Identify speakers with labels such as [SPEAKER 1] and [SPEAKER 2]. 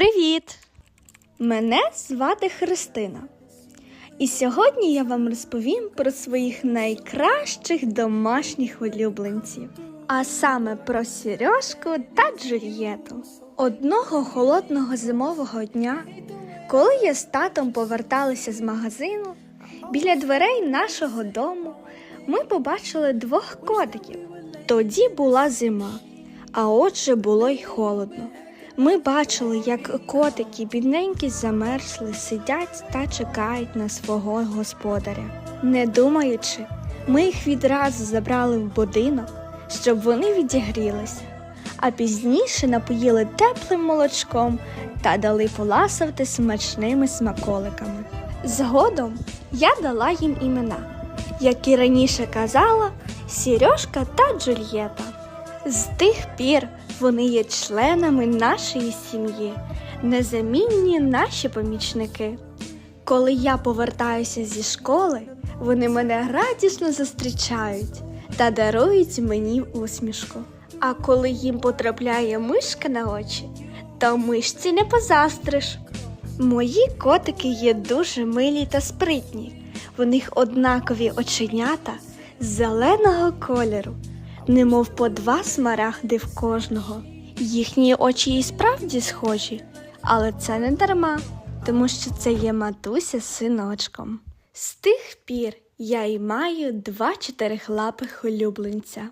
[SPEAKER 1] Привіт! Мене звати Христина. І сьогодні я вам розповім про своїх найкращих домашніх улюбленців, а саме про Сережку та Джульєту. Одного холодного зимового дня, коли я з татом поверталися з магазину, біля дверей нашого дому ми побачили двох котиків. Тоді була зима, а отже було й холодно. Ми бачили, як котики бідненькі замерзли, сидять та чекають на свого господаря. Не думаючи, ми їх відразу забрали в будинок, щоб вони відігрілися, а пізніше напоїли теплим молочком та дали поласувати смачними смаколиками. Згодом я дала їм імена, як і раніше казала, Сережка та Джульєта. З тих пір вони є членами нашої сім'ї, незамінні наші помічники. Коли я повертаюся зі школи, вони мене радісно зустрічають та дарують мені усмішку. А коли їм потрапляє мишка на очі, то мишці не позастриш. Мої котики є дуже милі та спритні. В них однакові оченята зеленого кольору, немов по два смарагди в кожного. Їхні очі і справді схожі, але це не дарма, тому що це є матуся з синочком. З тих пір я й маю два чотирихлапих улюбленця.